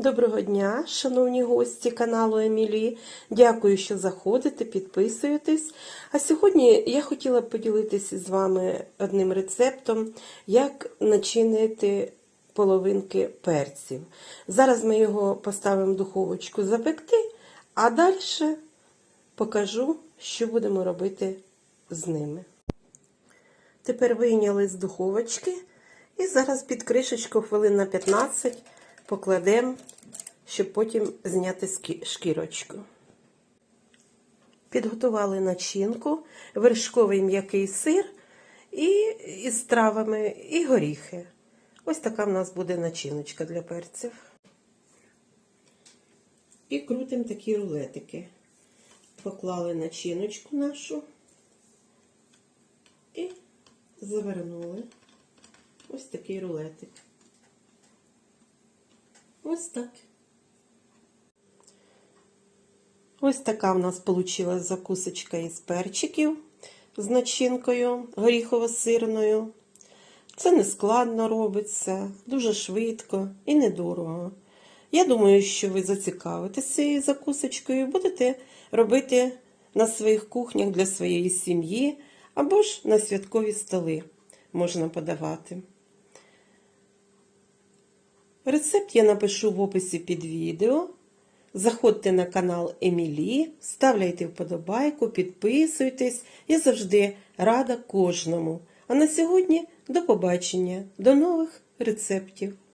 Доброго дня, шановні гості каналу Емілі. Дякую, що заходите, підписуєтесь. А сьогодні я хотіла поділитися з вами одним рецептом, як начинити половинки перців. Зараз ми його поставимо в духовочку запекти, а далі покажу, що будемо робити з ними. Тепер вийняли з духовочки і зараз під кришечку хвилин на 15 покладемо, щоб потім зняти шкірочку. Підготували начинку, вершковий м'який сир і із травами, і горіхи. Ось така в нас буде начиночка для перців. І крутимо такі рулетики. Поклали начиночку нашу і завернули ось такий рулетик. Ось так. Ось така в нас вийшла закусочка із перчиків з начинкою горіхово-сирною. Це не складно робиться, дуже швидко і недорого. Я думаю, що ви зацікавитесь цією закусочкою і будете робити на своїх кухнях для своєї сім'ї або ж на святкові столи можна подавати. Рецепт я напишу в описі під відео. Заходьте на канал Емілі, ставляйте вподобайку, підписуйтесь. Я завжди рада кожному. А на сьогодні до побачення, до нових рецептів.